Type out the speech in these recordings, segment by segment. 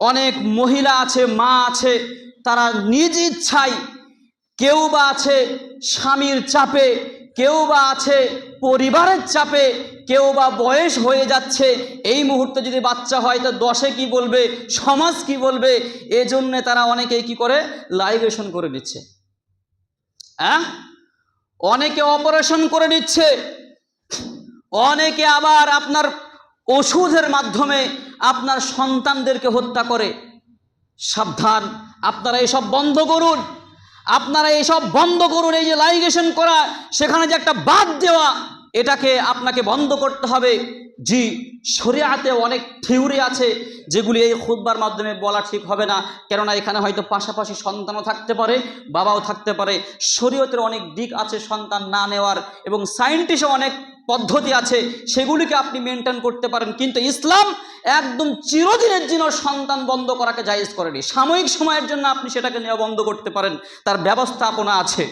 অনেক মহিলা আছে, মা আছে, তারা নিজ ইচ্ছায় কেউ বা আছে স্বামীর চাপে, কেউ বা আছে পরিবারের চাপে, কেউ বা বয়স হয়ে যাচ্ছে। এই মুহূর্তে যদি বাচ্চা হয়, তো দশে কি বলবে, সমাজ কি বলবে? এজন্যে তারা অনেকেই কি করে? লাইগেশন করে দিচ্ছে হ্যাঁ অনেকে অপারেশন করে নিচ্ছে। অনেকে আবার আপনার ওষুধের মাধ্যমে আপনার সন্তানদেরকে হত্যা করে। সাবধান। আপনারা এসব বন্ধ করুন। আপনারা এসব বন্ধ করুন। এই যে লাইগেশন করা, সেখানে যে একটা বাদ দেওয়া, এটাকে আপনাকে বন্ধ করতে হবে। জি, শরিয়াতে অনেক থিওরি আছে, যেগুলি এই খুদবার মাধ্যমে বলা ঠিক হবে না। কেননা এখানে হয়তো পাশাপাশি সন্তানও থাকতে পারে, বাবাও থাকতে পারে। শরীয়তের অনেক দিক আছে সন্তান না নেওয়ার, এবং সায়েন্টিস্টও অনেক পদ্ধতি আছে, সেগুলিকে আপনি মেনটেন করতে পারেন। কিন্তু ইসলাম একদম চিরদিনের জন্য সন্তান বন্ধ করাকে জায়েজ করেনি। সাময়িক সময়ের জন্য আপনি সেটাকে নেওয়া বন্ধ করতে পারেন। তার ব্যবস্থাপনা আছে।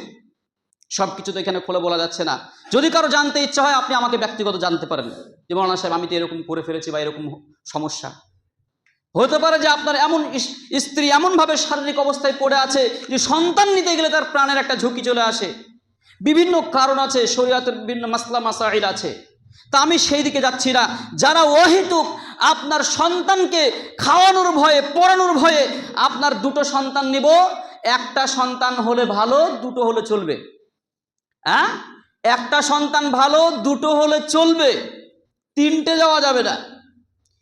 সব কিছু তো এখানে খোলা বলা যাচ্ছে না। যদি কারও জানতে ইচ্ছা হয়, আপনি আমাকে ব্যক্তিগত জানতে পারেন। যে মৌলানা সাহেব, আমি তো এরকম করে ফেলেছি বা এরকম সমস্যা। হতে পারে যে আপনার এমন স্ত্রী এমনভাবে শারীরিক অবস্থায় পড়ে আছে যে সন্তান নিতে গেলে তার প্রাণের একটা ঝুঁকি চলে আসে। বিভিন্ন কারণ আছে, শরীয়তের বিভিন্ন মাসলা, মাসাইল আছে। তা আমি সেই দিকে যাচ্ছি না। যারা অহেতুক আপনার সন্তানকে খাওয়ানোর ভয়ে, পড়ানোর ভয়ে আপনার দুটো সন্তান নিব, একটা সন্তান হলে ভালো, দুটো হলে চলবে। হ্যাঁ একটা সন্তান ভালো, দুটো হলে চলবে। তিনটে যাওয়া যাবে না।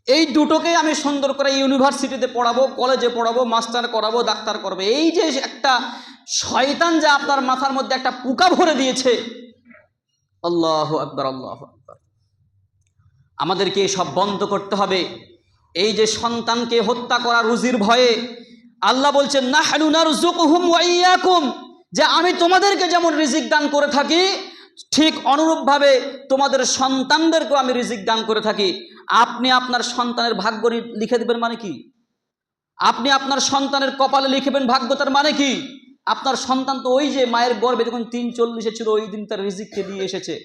এই দুটোকেই আমি সুন্দর করে ইউনিভার্সিটিতে পড়াবো, কলেজে পড়াবো, মাস্টার করাবো, ডাক্তার করব। এই যে একটা শয়তান যে আপনার মাথার মধ্যে একটা পোকা ভরে দিয়েছে। আল্লাহ আকবর আল্লাহ আকবর। আমাদেরকে সব বন্ধ করতে হবে। এই যে সন্তানকে হত্যা করা রুজির ভয়ে আল্লাহ বলছেন না যে আমি তোমাদেরকে যেমন রিজিক দান করে থাকি, ঠিক অনুরূপভাবে তোমাদের সন্তানদেরকেও আমি রিজিক দান করে থাকি। আপনি আপনার সন্তানের ভাগ্য লিখে দেবেন মানে কি? আপনি আপনার সন্তানের কপালে লিখেবেন ভাগ্য, তার মানে কি? আপনার সন্তান তো ওই যে মায়ের গর্ভে যখন তিন চল্লিশে ছিল, ওই দিন তার রিজিককে দিয়ে এসেছে।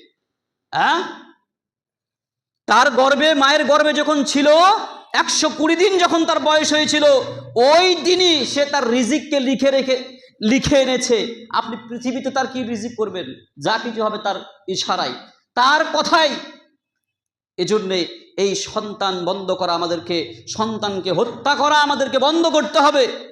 হ্যাঁ? তার গর্ভে, মায়ের গর্ভে যখন ছিল, একশো কুড়ি দিন যখন তার বয়স হয়েছিল, ওই দিনই সে তার রিজিককে লিখে রেখে, লিখে এনেছে। আপনি পৃথিবীতে তার কি রিজিক করবেন? যা কিছু হবে তার ইশারায়। তার কথাই এজন্যে এই সন্তান বন্ধ করা আমাদেরকে, সন্তানকে হত্যা করা আমাদেরকে বন্ধ করতে হবে।